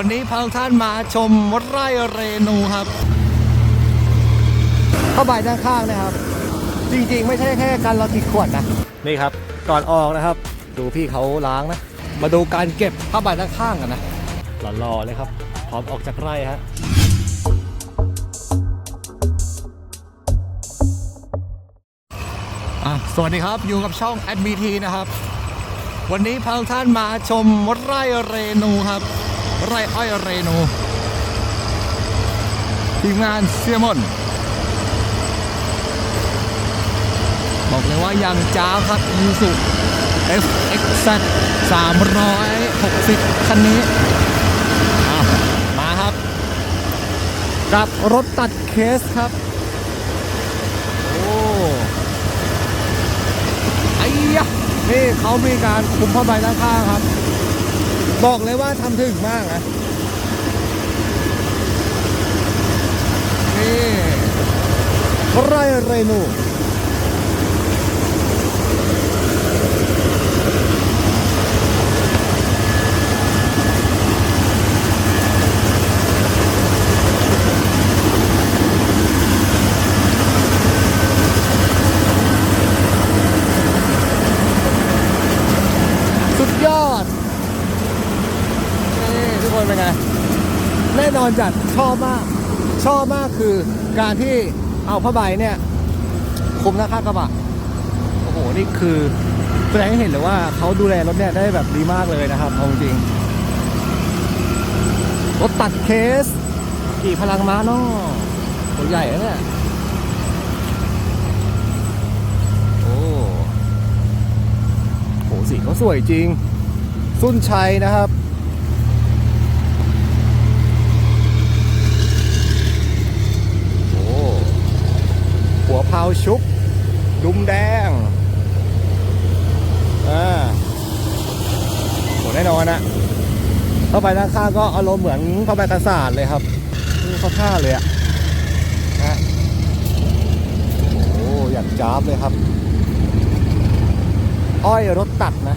วันนี้พาทุกท่านมาชมไร่เรนูครับเข้าใบด้านข้างนะครับ จริงๆ ไม่ใช่แค่การเราติดขวดนะนี่ครับก่อนออกนะครับ ดูพี่เขาล้างนะ มาดูการเก็บผ้าใบด้านข้างกันนะหล่อๆเลยครับพร้อมออกจากไร่ฮะอะสวัสดีครับอยู่กับช่อง AdBT นะครับ วันนี้พาทุกท่านมาชมไร่เรนูครับ ไรอ้อยเรโนทีมงานเซียมอนบอกเลยว่ายังจ้าครับยูสุ FXZ 360 คันนี้มาครับ กับรถตัดเคสครับ โอ้ไอ้ยะนี่เขามีการคุมผ้าใบด้านข้างครับ บอกเลยว่าทำถึงมากนะนี่ไรเรนู สุดยอด นี่ทุกคนเป็นไง แน่น อนจัดชอบมาก ชอบมากคือการที่เอาผ้าใบเนี่ยคุมหน้าข้างกระบะโอ้โหนี่คือแสดงให้เห็นเลยว่าเขาดูแลรถเนี่ยได้แบบดีมากเลยนะครับเอาจริงรถตัดเคส กี่พลังม้าเนาะตัวใหญ่เนี่ยโอ้โหสีเขาสวยจริง สุนชัยนะครับ โอ้ หัวเผาชุบดุมแดงอ่าโหแน่นอนอะเข้าไปด้านข้างก็อารมณ์เหมือนเข้าไปกระสาดเลยครับเขาท่าเลยอะนะโอ้อยากจ้าบเลยครับ อ้อยรถตัดนะ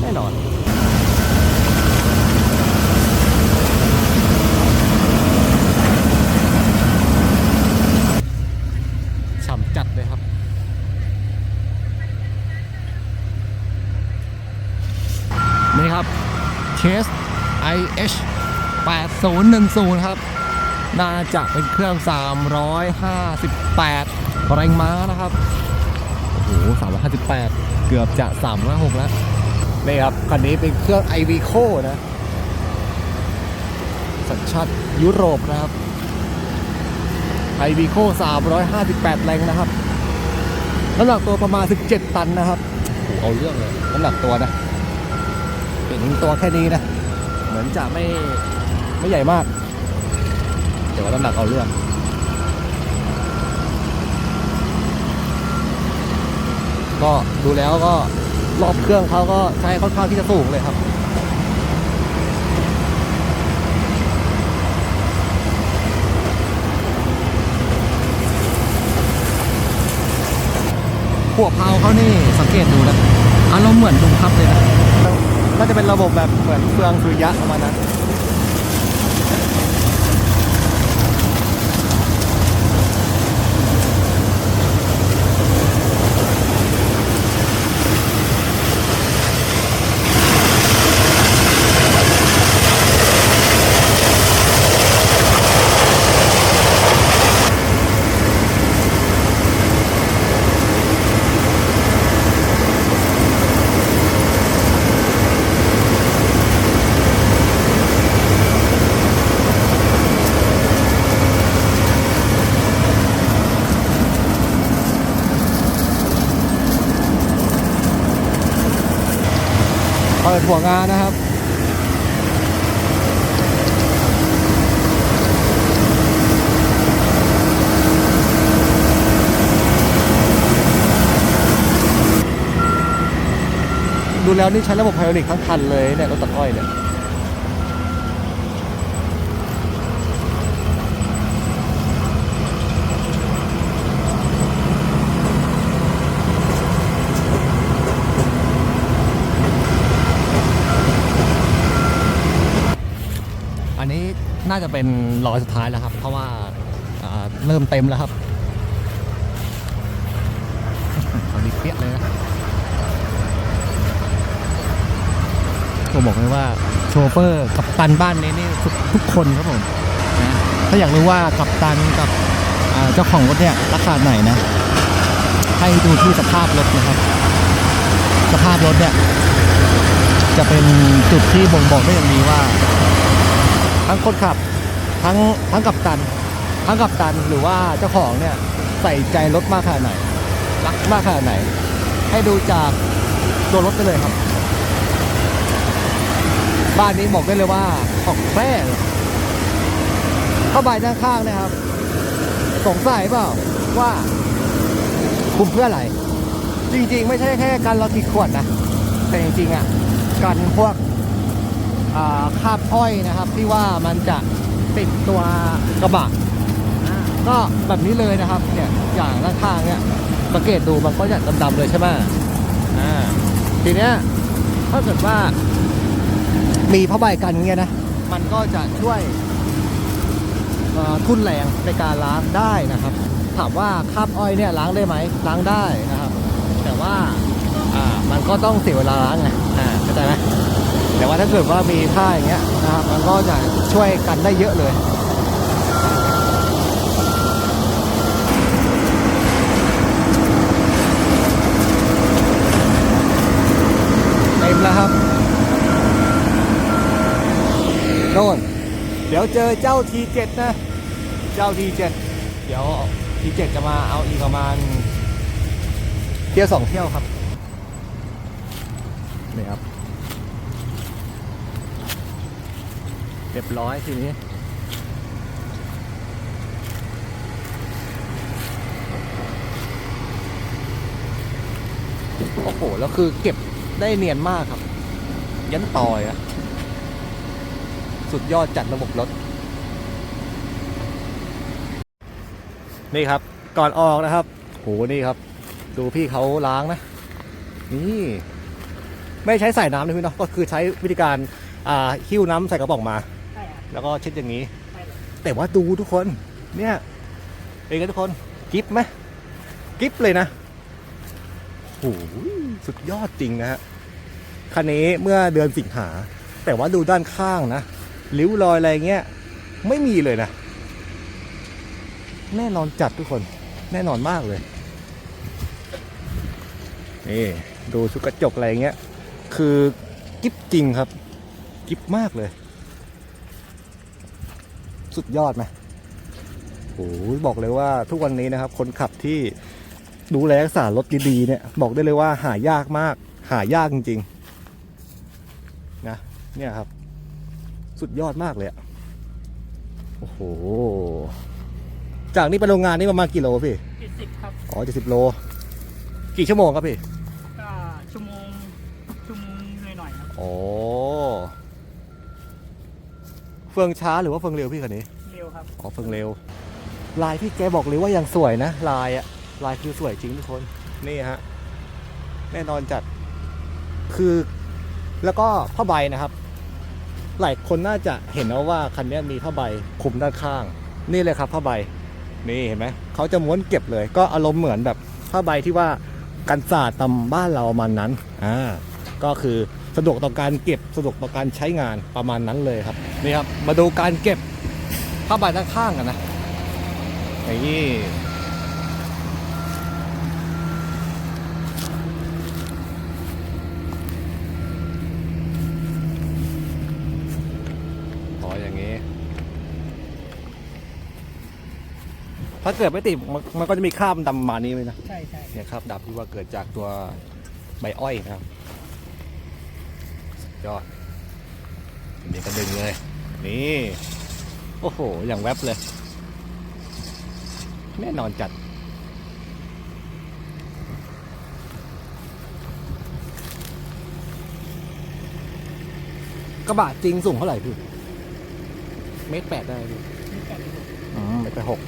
แน่นอน ฉ่ำจัดเลยครับ นี่ครับเคส IH 010 ครับ น่าจะเป็นเครื่อง 358 แรงม้านะครับ โอ้โห 358 เกือบจะ306แล้ว นี่ครับ คันนี้เป็นเครื่อง i v c o นะ สัญชาติยุโรปนะครับ i v c o 358 แรงนะครับ น้ำหนักตัวประมาณ 17 ตันนะครับโอ้เอาเรื่องเลย น้ำหนักตัวนะ เป็นตัวแค่นี้นะ เหมือนจะไม่ ไม่ใหญ่มาก แต่ว่าน้ำหนักเอาเรื่องก็ดูแล้วก็รอบเครื่องเขาก็ใช้ค่อนข้างที่จะสูงเลยครับ หัวเพาเขานี่สังเกตดูนะอารมณ์เหมือนดุมพับเลยนะน่าจะเป็นระบบแบบเหมือนเฟืองสุริยะประมาณนั้น หัวงานนะครับดูแล้วนี่ใช้ระบบไฮดรอลิกทั้งคันเลยเนี่ยรถตัดอ้อยเนี่ย อันนี้น่าจะเป็นรอยสุดท้ายแล้วครับ เพราะว่าเริ่มเต็มแล้วครับตอนนี้เปี้ยเลยนะผมบอกเลยว่าโชเฟอร์กับตันบ้านนี้นี่ทุกทุกคนครับผมนะถ้าอยากรู้ว่ากับตันกับเจ้าของรถเนี่ยราคาไหนนะ ให้ดูที่สภาพรถนะครับ สภาพรถเนี่ยจะเป็นจุดที่บ่งบอกได้อย่างดีว่า ทั้งคนขับทั้งทั้งกัปตัน ทั้งกัปตันหรือว่าเจ้าของเนี่ยใส่ใจรถมากขนาดไหนรักมากขนาดไหน ให้ดูจากตัวรถไปเลยครับ บ้านนี้บอกได้เลยว่าของแท้เข้าใบด้านข้างนะครับสงสัยเปล่าว่าคุมเพื่ออะไร จริง ๆ ไม่ใช่แค่การเราติดขวดนะ แต่จริงๆอะกันพวก คาบอ้อยนะครับ ที่ว่ามันจะติดตัวกระบะก็แบบนี้เลยนะครับเนี่ยอย่างด้านข้างเนี่ยสังเกตดูมันก็จะดำๆเลยใช่ไหมอ่าทีเนี้ยถ้าเกิดว่า มีผ้าใบกันเงี้ยนะมันก็จะช่วยทุ่นแรงในการล้างได้นะครับ ถามว่าคาบอ้อยเนี่ยล้างได้ไหมล้างได้นะครับ แต่ว่าอ่ามันก็ต้องเสียเวลาล้างไงอ่าเข้าใจไหม แต่ว่าถ้าเกิดว่ามีผ้าอย่างเงี้ยนะครับ มันก็จะช่วยกันได้เยอะเลยเต็มแล้วครับโน่นเดี๋ยวเจอเจ้า T7 นะ เจ้า T7 เจ็ดเดี๋ยว T7 จะมาเอาอีกประมาณเที่ยวสองเที่ยวครับนี่ครับ เรียบร้อยทีนี้โอ้โห แล้วคือเก็บได้เนียนมากครับ ยันต่อยอะสุดยอดจัดระบบรถ นี่ครับ ก่อนออกนะครับ โห นี่ครับ ดูพี่เขาล้างนะ นี่ ไม่ใช้ใส่น้ำนะพี่เนาะก็คือใช้วิธีการอ่าหิ้วน้ำใส่กระป๋องมา แล้วก็เช็ดอย่างนี้ แต่ว่าดูทุกคนเนี่ยเป็นไงทุกคนกิฟไหมกิฟเลยนะโอ้โหสุดยอดจริงนะฮะคันนี้เมื่อเดือนสิงหา แต่ว่าดูด้านข้างนะริ้วรอยอะไรเงี้ยไม่มีเลยนะ แน่นอนจัดทุกคนแน่นอนมากเลยนี่ดูชุดกระจกอะไรเงี้ยคือกิฟจริงครับ กิฟมากเลย สุดยอดไหมโอ้ยบอกเลยว่าทุกวันนี้นะครับ คนขับที่ดูแลรักษารถดีๆเนี่ยบอกได้เลยว่าหายากมาก หายากจริงๆนะเนี่ยครับ สุดยอดมากเลยอะโอ้โห จากนี้ไปโรงงานนี่ประมาณกี่โลพี่เจ็ดสิบครับอ๋อเจ็ดสิบโล กี่ชั่วโมงครับพี่ก็ชั่วโมงชั่วโมงหน่อยๆครับ อ๋อ เฟืองช้าหรือว่าเฟืองเร็วพี่คันนี้ เร็วครับ อ๋อเฟืองเร็ว ลายพี่แกบอกเลยว่ายังสวยนะ ลายอะลายคือสวยจริงทุกคน นี่ฮะ แน่นอนจัด คือแล้วก็ผ้าใบนะครับ หลายคนน่าจะเห็นนะว่าคันนี้มีผ้าใบคลุมด้านข้าง นี่เลยครับผ้าใบ นี่เห็นไหม เขาจะม้วนเก็บเลย ก็อารมณ์เหมือนแบบผ้าใบที่ว่ากันสาดตำบ้านเราประมันนั้น อ่า ก็คือ สะดวกต่อการเก็บสะดวกต่อการใช้งานประมาณนั้นเลยครับนี่ครับมาดูการเก็บผ้าใบด้านข้างกันนะอย่างนี้อ๋ออย่างนี้ถ้าเกิดไม่ติดมันมันก็จะมีคราบดำประมาณนี้เลยนะ ใช่ใช่เนี่ยครับดับที่ว่าเกิดจากตัวใบอ้อยนะครับสุด ยอดอันนี้ก็ดึงเลย นี่ โอ้โห อย่างแวบเลย แน่นอนจัด กระบะจริงสูงเท่าไหร่พี่ เมตรแปดได้ไหมพี่มีแปดสิบหกอืมเมตรหก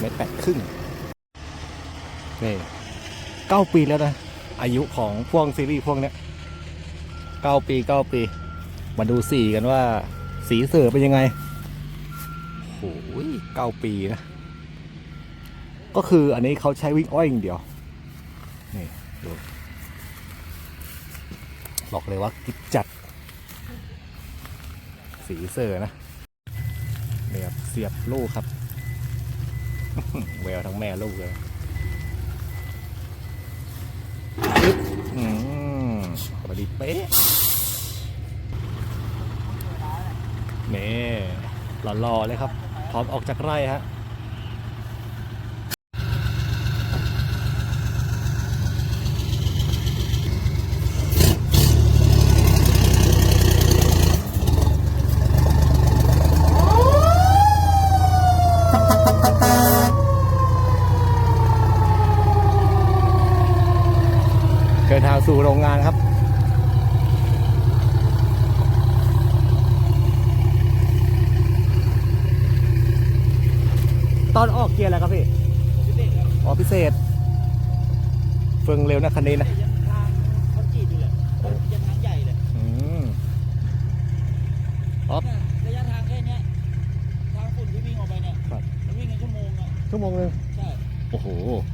เมตรแปดครึ่งนี่เก้าปีแล้วนะ อายุของพวงซีรีส์พวกเนี้ย เก้าปีเก้าปี มาดูสีกันว่า สีเสือเป็นยังไงโอ้โหเก้าปีนะ ก็คืออันนี้เขาใช้วิ่งอ้อยอย่างเดียว นี่ดูบอกเลยว่ากิบจัด สีเสือนะเนี่ยเสียบลูกครับแววทั้งแม่ลูกเลยอืม พอดีเป๊ะนี่หล่อๆเลยครับ พร้อมออกจากไร่ฮะเดินทางสู่โรงงานครับ ตอนออกเกียร์อะไรครับพี่อ๋อพิเศษ เฟืองเร็วนะคันนี้นะยังทางคอนกรีตอยู่เลยยังทางใหญ่เลยอืมอ๋อเนี่ยระยะทางแค่เนี้ยทางฝุ่นที่วิ่งออกไปเนี่ยครับมันวิ่งกันชั่วโมงอะชั่วโมงหนึงใช่ โอ้โหเ